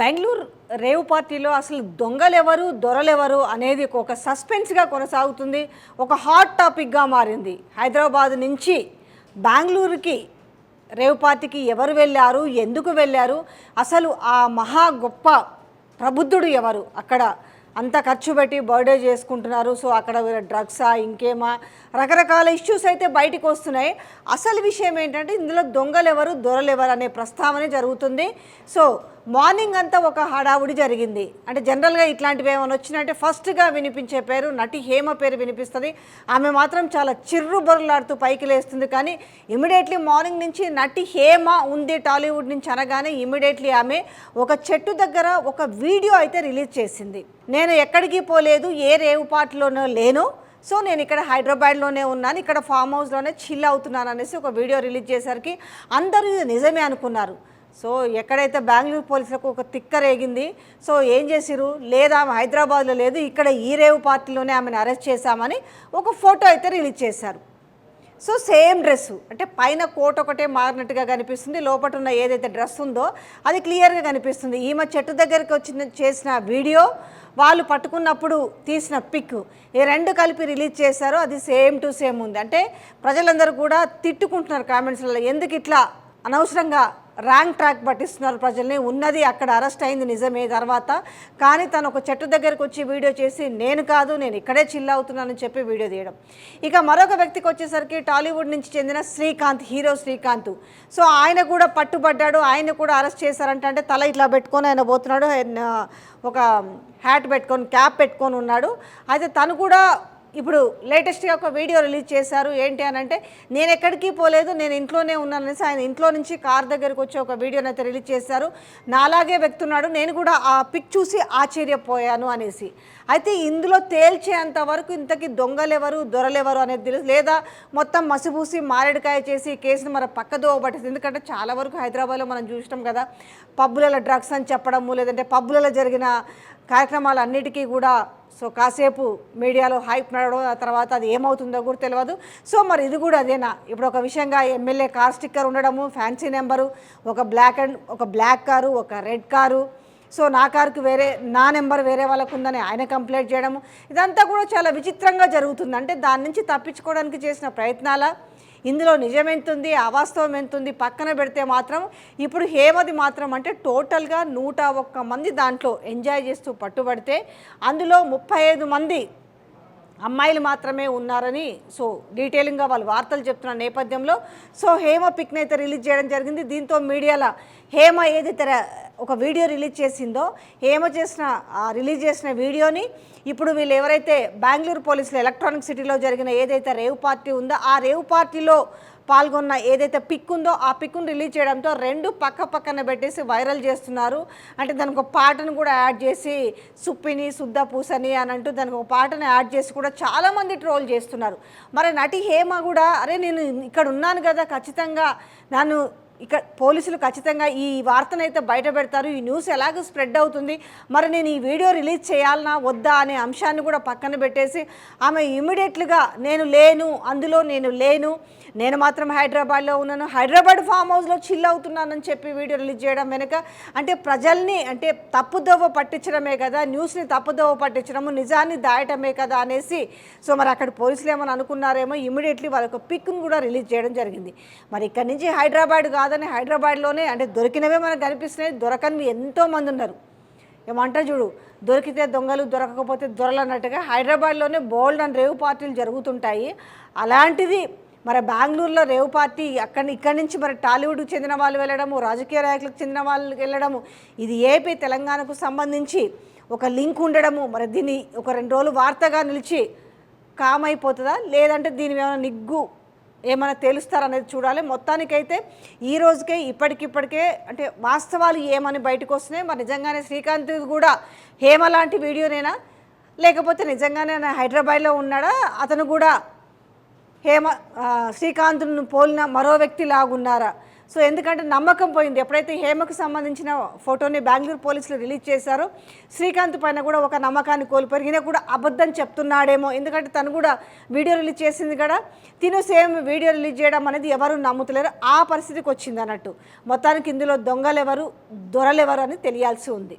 బెంగళూరు రేవు పార్టీలో అసలు దొంగలెవరు దొరలెవరు అనేది ఒక సస్పెన్స్గా కొనసాగుతుంది. ఒక హాట్ టాపిక్గా మారింది. హైదరాబాద్ నుంచి బెంగళూరుకి రేవు పార్టీకి ఎవరు వెళ్ళారు ఎందుకు వెళ్ళారు అసలు ఆ మహా గొప్ప ప్రబుద్ధుడు ఎవరు? అక్కడ అంత ఖర్చు పెట్టి బర్త్డే చేసుకుంటున్నారు. సో అక్కడ డ్రగ్సా ఇంకేమా? రకరకాల ఇష్యూస్ అయితే బయటికి వస్తున్నాయి. అసలు విషయం ఏంటంటే ఇందులో దొంగలు ఎవరు అనే ప్రస్తావన జరుగుతుంది. సో మార్నింగ్ అంతా ఒక హడావుడి జరిగింది. అంటే జనరల్గా ఇట్లాంటివి ఏమైనా వచ్చినాయంటే ఫస్ట్గా వినిపించే పేరు నటి హేమ పేరు వినిపిస్తుంది. ఆమె మాత్రం చాలా చిర్రు బొరలాడుతూ పైకి లేస్తుంది. కానీ ఇమీడియట్లీ మార్నింగ్ నుంచి నటి హేమ ఉంది టాలీవుడ్ నుంచి అనగానే ఇమీడియట్లీ ఆమె ఒక చెట్టు దగ్గర ఒక వీడియో అయితే రిలీజ్ చేసింది. నేను ఎక్కడికి పోలేదు ఏ రేవు పాటలోనో లేను. సో నేను ఇక్కడ హైదరాబాద్లోనే ఉన్నాను ఇక్కడ ఫామ్ హౌస్లోనే చిల్ అవుతున్నాను అనేసి ఒక వీడియో రిలీజ్ చేసరికి అందరూ ఇది నిజమే అనుకున్నారు. సో ఎక్కడైతే బెంగళూరు పోలీసులకు ఒక తిక్కరేగింది సో ఏం చేసిరు లేదా ఆమె హైదరాబాద్లో లేదు ఇక్కడ ఈ రేవు పార్టీలోనే ఆమెను అరెస్ట్ చేశామని ఒక ఫోటో అయితే రిలీజ్ చేశారు. సో సేమ్ డ్రెస్ అంటే పైన కోట్ ఒకటే మారినట్టుగా కనిపిస్తుంది లోపల ఉన్న ఏదైతే డ్రెస్ ఉందో అది క్లియర్గా కనిపిస్తుంది. ఈమె చెట్టు దగ్గరికి వచ్చిన చేసిన వీడియో వాళ్ళు పట్టుకున్నప్పుడు తీసిన పిక్ ఈ రెండు కలిపి రిలీజ్ చేశారో అది సేమ్ టు సేమ్ ఉంది. అంటే ప్రజలందరూ కూడా తిట్టుకుంటున్నారు కామెంట్స్లలో ఎందుకు ఇట్లా అనవసరంగా ర్యాంక్ ట్రాక్ పట్టిస్తున్నారు ప్రజల్ని. ఉన్నది అక్కడ అరెస్ట్ అయింది నిజమే. తర్వాత కానీ తను ఒక చెట్టు దగ్గరకు వచ్చి వీడియో చేసి నేను కాదు నేను ఇక్కడే చిల్ అవుతున్నానని చెప్పి వీడియో తీయడం. ఇక మరొక వ్యక్తికి వచ్చేసరికి టాలీవుడ్ నుంచి చెందిన శ్రీకాంత్ హీరో శ్రీకాంత్. సో ఆయన కూడా పట్టుబడ్డాడు. ఆయన కూడా అరెస్ట్ చేశారంట. అంటే తల ఇట్లా పెట్టుకొని ఆయన పోతున్నాడు. ఒక హ్యాట్ పెట్టుకొని క్యాప్ పెట్టుకొని ఉన్నాడు. అయితే తను కూడా ఇప్పుడు లేటెస్ట్గా ఒక వీడియో రిలీజ్ చేశారు. ఏంటి అని అంటే నేను ఎక్కడికి పోలేదు నేను ఇంట్లోనే ఉన్నాను అనేసి ఆయన ఇంట్లో నుంచి కార్ దగ్గరకు వచ్చి ఒక వీడియోని అయితే రిలీజ్ చేశారు. నాలాగే వ్యక్తున్నాడు నేను కూడా ఆ పిక్ చూసి ఆశ్చర్యపోయాను అనేసి. అయితే ఇందులో తేల్చేంత వరకు ఇంతకీ దొంగలెవరు దొరలెవరు అనేది తెలుసు లేదా మొత్తం మసిబూసి మారేడుకాయ చేసి కేసును మన పక్కదో పట్టేసి ఎందుకంటే చాలా వరకు హైదరాబాద్లో మనం చూసినాం కదా పబ్బులలో డ్రగ్స్ అని చెప్పడము లేదంటే పబ్బులలో జరిగిన కార్యక్రమాలన్నిటికీ కూడా సో కాసేపు మీడియాలో హైప్ నడవడం ఆ తర్వాత అది ఏమవుతుందో కూడా తెలియదు సో మరి ఇది కూడా అదేనా? ఇప్పుడు ఒక విషయంగా ఎమ్మెల్యే కార్ స్టిక్కర్ ఉండడము ఫ్యాన్సీ నెంబరు ఒక బ్లాక్ అండ్ ఒక బ్లాక్ కారు ఒక రెడ్ కారు. సో నా కారుకు వేరే నా నెంబర్ వేరే వాళ్ళకు ఉందని ఆయన కంప్లైంట్ చేయడము. ఇదంతా కూడా చాలా విచిత్రంగా జరుగుతుంది. అంటే దాని నుంచి తప్పించుకోవడానికి చేసిన ప్రయత్నాల? ఇందులో నిజం ఎంతుంది అవాస్తవం ఎంతుంది పక్కన పెడితే మాత్రం ఇప్పుడు హేమది మాత్రం అంటే టోటల్గా నూట ఒక్క మంది దాంట్లో ఎంజాయ్ చేస్తూ పట్టుబడితే అందులో ముప్పై ఐదు మంది అమ్మాయిలు మాత్రమే ఉన్నారని సో డీటెయిలింగ్గా వాళ్ళు వార్తలు చెప్తున్న నేపథ్యంలో సో హేమ పిక్ని అయితే రిలీజ్ చేయడం జరిగింది. దీంతో మీడియాలో హేమ ఏదైతే ఒక వీడియో రిలీజ్ చేసిందో ఏమో చేసిన ఆ రిలీజ్ చేసిన వీడియోని ఇప్పుడు వీళ్ళు ఎవరైతే బెంగళూరు పోలీసులు ఎలక్ట్రానిక్ సిటీలో జరిగిన ఏదైతే రేవ్ పార్టీ ఉందో ఆ రేవ్ పార్టీలో పాల్గొన్న ఏదైతే పిక్ ఉందో ఆ పిక్ను రిలీజ్ చేయడంతో రెండు పక్క పక్కన పెట్టేసి వైరల్ చేస్తున్నారు. అంటే దానికి ఒక పాటను కూడా యాడ్ చేసి సుప్పిని శుద్ధ పూసని అని అంటూ దానికి ఒక పాటను యాడ్ చేసి కూడా చాలామంది ట్రోల్ చేస్తున్నారు. మరి నటి హేమ కూడా అరే నేను ఇక్కడ ఉన్నాను కదా ఖచ్చితంగా నన్ను ఇక్కడ పోలీసులు ఖచ్చితంగా ఈ వార్తనైతే బయట పెడతారు. ఈ న్యూస్ ఎలాగో స్ప్రెడ్ అవుతుంది. మరి నేను ఈ వీడియో రిలీజ్ చేయాలనా వద్దా అనే అంశాన్ని కూడా పక్కన పెట్టేసి ఆమె ఇమీడియట్లుగా నేను లేను అందులో నేను లేను నేను మాత్రం హైదరాబాద్లో ఉన్నాను హైదరాబాద్ ఫామ్ హౌస్లో చిల్ అవుతున్నానని చెప్పి వీడియో రిలీజ్ చేయడం వెనుక అంటే ప్రజల్ని అంటే తప్పుదోవ పట్టించడమే కదా న్యూస్ని తప్పుదోవ పట్టించడము నిజాన్ని దాయటమే కదా అనేసి సో మరి అక్కడ పోలీసులు ఏమని అనుకున్నారేమో ఇమీడియట్లీ యొక్క పిక్ను కూడా రిలీజ్ చేయడం జరిగింది. మరి ఇక్కడి నుంచి హైదరాబాద్ కాదని హైదరాబాద్లోనే అంటే దొరికినవే మనకు కనిపిస్తున్నాయి దొరకనివి ఎంతోమంది ఉన్నారు. ఏమంటా చూడు దొరికితే దొంగలు దొరకకపోతే దొరలు అన్నట్టుగా హైదరాబాద్లోనే బోల్డ్ అండ్ రేవు పార్టీలు జరుగుతుంటాయి. అలాంటిది మరి బెంగళూరులో రేవు పార్టీ అక్కడి ఇక్కడి నుంచి మరి టాలీవుడ్కి చెందిన వాళ్ళు వెళ్ళడము రాజకీయ నాయకులకు చెందిన వాళ్ళకి వెళ్ళడము ఇది ఏపీ తెలంగాణకు సంబంధించి ఒక లింక్ ఉండడము మరి దీన్ని ఒక రెండు రోజులు వార్తగా నిలిచి కామ్ అయిపోతుందా లేదంటే దీని ఏమైనా నిగ్గు ఏమైనా తెలుస్తారనేది చూడాలి. మొత్తానికైతే ఈ రోజుకే ఇప్పటికిప్పటికే అంటే వాస్తవాలు ఏమని బయటకు వస్తున్నాయి. మరి నిజంగానే శ్రీకాంత్ కూడా హేమ లాంటి వీడియోనేనా? లేకపోతే నిజంగానే హైదరాబాద్లో ఉన్నాడా? అతను కూడా హేమ శ్రీకాంత్ను పోలిన మరో వ్యక్తి లాగున్నారా? సో ఎందుకంటే నమ్మకం పోయింది. ఎప్పుడైతే హేమకు సంబంధించిన ఫోటోని బెంగళూరు పోలీసులు రిలీజ్ చేశారో శ్రీకాంత్ పైన కూడా ఒక నమ్మకాన్ని కోల్పోయారు. ఈయన కూడా అబద్ధం చెప్తున్నాడేమో. ఎందుకంటే తను కూడా వీడియో రిలీజ్ చేసింది కదా. తిను సేమ్ వీడియో రిలీజ్ చేయడం అనేది ఎవరు నమ్ముతలేరు. ఆ పరిస్థితికి వచ్చింది అన్నట్టు. మొత్తానికి ఇందులో దొంగలెవరు దొరలెవరు అని తెలియాల్సి ఉంది.